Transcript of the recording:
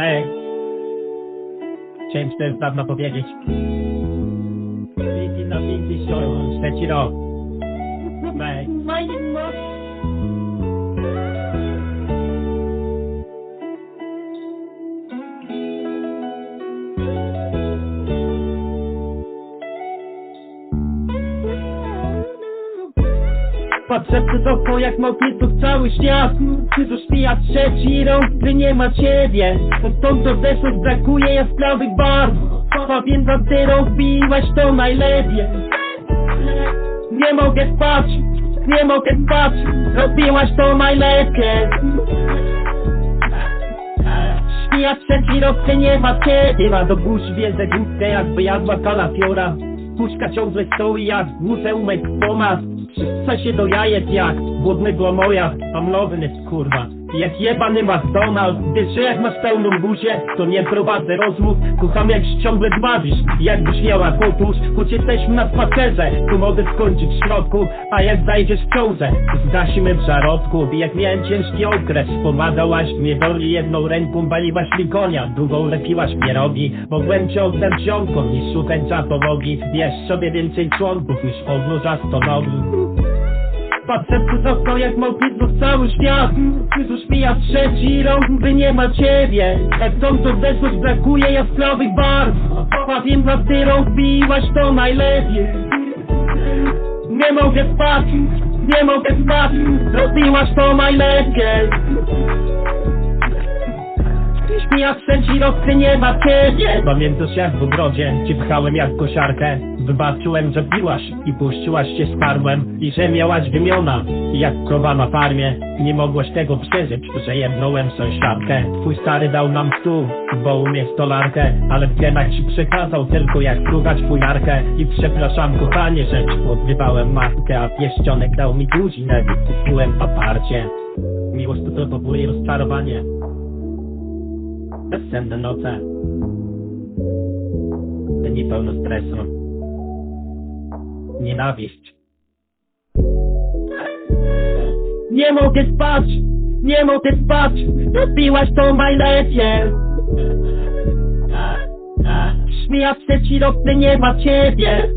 Ej. Chciałem już dawno powiedzieć. Widzę na piękny ściąg, trzeci rok. Patrzę przez okno jak małpniców cały świat. Krzyżusz pija trzeci rok, gdy nie ma ciebie. Stąd do deszczu brakuje jaskrawych barw. Pamiętam ty robiłaś to najlepiej. Nie mogę spać, nie mogę spać. Robiłaś to najlepiej. Śmija trzeci rok, gdy nie ma ciebie. Ma do buzi wiedzę głupkę jakby jadła kalafiora Puszka ciągle stoi jak w muzeum pomas Przystrze się do jajek jak głodnego moja Mam nowny kurwa jak jebany McDonald's Wiesz, że jak masz pełną buzię To nie prowadzę rozmów Kocham jak się ciągle dławisz. Jakbyś miała kotusz Choć jesteśmy na spacerze Tu mogę skończyć w środku A jak zajdziesz w ciążę Zgasimy w zarodku I jak miałem ciężki okres Pomagałaś mnie doli jedną ręką Baliłaś mi konia Drugą lepiłaś pierogi Mogłem cię oddać Niż szukać za pomogi Wiesz sobie więcej członków Niż odnóża stonogi Patrzę przez jak małpiców cały świat. Krzyżusz mija trzeci rok, by nie ma ciebie. Są to deszcz brakuje jaskrawych barw. Powiem za ty robiłaś to najlepiej. Nie mogę spać, nie mogę spać. Robiłaś to najlepiej Trzeci rok, gdy nie ma Pamiętasz jak w ogrodzie Cię pchałem jak kosiarkę? Wybaczyłem, że piłaś i puściłaś się z karłem I że miałaś wymiona. Jak krowa na farmie Nie mogłaś tego przeżyć, że jebnąłem sąsiadkę. Twój stary dał nam stół, bo umie stolarkę Ale w genach ci przekazał tylko jak frugać fujarkę I przepraszam kochanie, że ci odbywałem matkę A pieścionek dał mi duzinę, kupiłem paparcie Miłość to i rozczarowanie Bezsenne noce Dni pełno stresu. Nienawiść. Nie mogę spać! Nie mogę spać! Robiłaś to najlepiej! Śmija gdy nie ma ciebie